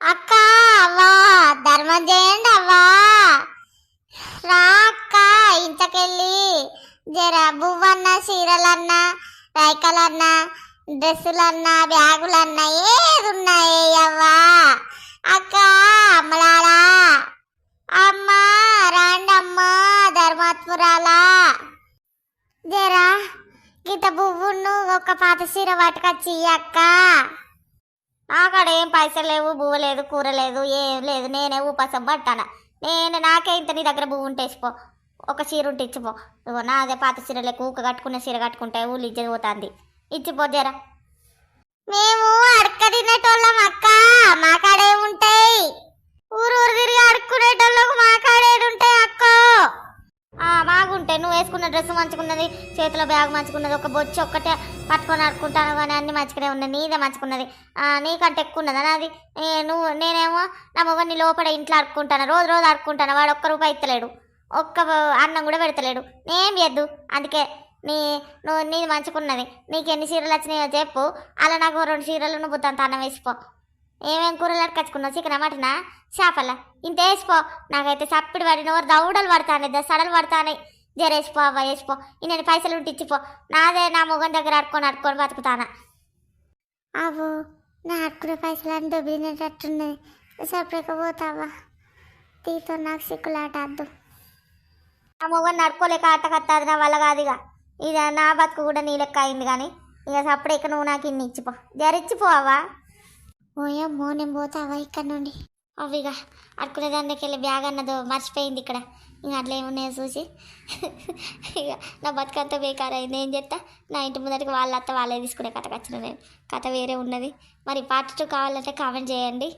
అక్క అవ్వా ధర్మం చేయండి అవ్వా. రా అక్క ఇంతకెళ్ళి జర బువ్వన్న చీరలన్నా రైకలన్నా డ్రెస్సులన్నా బ్యాగులన్నా ఏది ఉన్నాయి అవ్వా. అక్క అమ్మలారా. అమ్మ రాండమ్మ ధర్మాత్మురాలా. జరా గీత బువ్వును ఒక పాత చీర పట్టుకొచ్చి ఇయ్యి అక్క. నాకాడ ఏం పైసలు లేవు బువ్వ లేదు కూర లేదు ఏం లేదు నేనే ఉపాసం పట్టాను నేను నాకే ఇంత నీ దగ్గర బువ్వు ఉంటే ఇచ్చిపో ఒక చీర ఉంటే ఇచ్చిపో. నాదే పాత చీర లేక ఊక కట్టుకున్న చీర కట్టుకుంటే ఊళ్ళు ఇచ్చేది పోతుంది. ఇచ్చిపో జరా. మేము అడక తినేటోళ్ళం అక్క మా ఆ నువ్వు వేసుకున్న డ్రెస్ మంచుకున్నది చేతిలో బ్యాగ్ మంచుకున్నది ఒక బొచ్చి ఒక్కటే పట్టుకొని ఆడుకుంటాను కానీ అన్ని మంచిగానే ఉన్నాయి నీదే మంచుకున్నది నీకంటే ఎక్కువ ఉన్నదా నాది నువ్వు నేనేమో నా మొగని లోపల ఇంట్లో ఆడుకుంటాను రోజు రోజు ఆడుకుంటాను వాడు ఒక్క రూపాయి ఇస్తలేడు ఒక్క అన్నం కూడా పెడతలేడు నేం చేద్దు? అందుకే నీ నువ్వు నీది మంచుకున్నది నీకు ఎన్ని చీరలు వచ్చినాయో చెప్పు అలా నాకు రెండు చీరలు నువ్వు తంత అన్నం వేసిపో. ఏమేం కూరలు అడకచ్చుకున్నావు చికెన్ మటనా? చేపల? ఇంత వేసిపో. నాకైతే చప్పిడి పడిన నోరు దౌడలు పడతానే దసడలు పడతానే. జరేసిపో అవ్వ వేసిపో. ఇన్ని పైసలు ఉంటే ఇచ్చిపో. నాదే నా మొగం దగ్గర అడుకొని అడుకొని బతుకుతానా? అవు నా అడుకునే పైసలు అని దొబ్బినట్టున్నది సపరేకపోతావా తీతో నాకు సిక్కులాట అద్దు. ఆ మొగన్ నడుకోలేక అట్టకత్తది నా వల్ల కాదు ఇక. ఇక నా బతుకు కూడా నీ లెక్క అయింది కానీ ఇక సపరేక నువ్వు నాకు ఇన్ని ఇచ్చిపో. జరిచ్చిపో అవ్వా. ఓయమ్మో నేను పోతావా ఇక్కడ నుండి? అవి ఇక అడుకునే దానికెళ్ళి బ్యాగ్ అన్నదో మర్చిపోయింది ఇక్కడ. ఇంకా అట్లా ఏమున్నాయో చూసి. ఇక నా బతుకంతా బేకార్ అయింది. ఏం చేస్తా నా ఇంటి ముందరికి వాళ్ళ అత్త వాళ్ళే తీసుకునే కథకు వచ్చిన నేను. కథ వేరే ఉన్నది. మరి పార్ట్ టూ కావాలంటే కామెంట్ చేయండి.